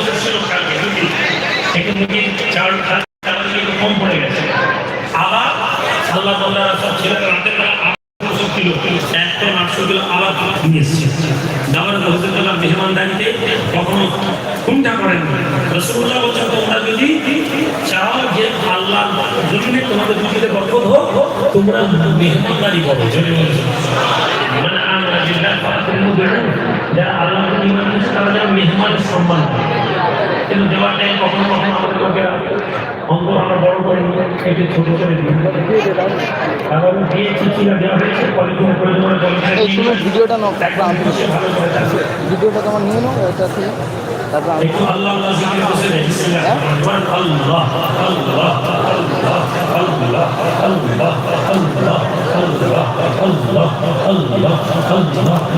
বছর ছিল কালকে চাল খাত আমাদের একটু কম পড়ে গেছে আবার আল্লাহ তাল্লাহ সব ছেলেরা আটশো কিলো একটা আটশো কিলো আবার নিয়ে এসছে যাওয়ার হজরতুল্লাহ মেহমানদারিতে কখনো কোনটা করেন রসগোল্লা বলছেন তোমরা যদি চাও যে আল্লাহ জমিনে তোমাদের দুটিতে বরকত হোক তোমরা মেহমানদারি করো জমি কখনো কখনো আমাদের লোকেরা অঙ্ক আমরা বড় করে একটু ছোট করে দিই কারণ দিয়ে চিঠিটা দেওয়া হয়েছে করে দেওয়ার জল ভিডিওটা নাও ভিডিওটা তোমার নিয়ে নাও এটা থেকে তারপর একটু আল্লাহ আল্লাহ জিকির বসে বিসমিল্লাহ আল্লাহ আল্লাহ আল্লাহ আল্লাহ আল্লাহ আল্লাহ আল্লাহ আল্লাহ আল্লাহ আল্লাহ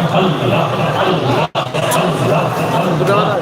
আল্লাহ আল্লাহ কথা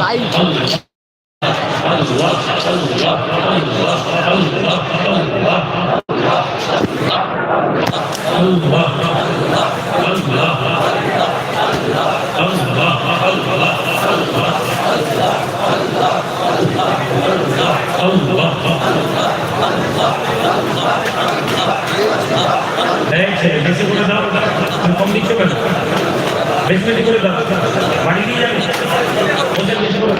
লাইট বেশি করে দাও তুমি কম দিচ্ছ কেন? বেশি বেশি করে দাও বাড়ি নিয়ে যাবে। বেশি করে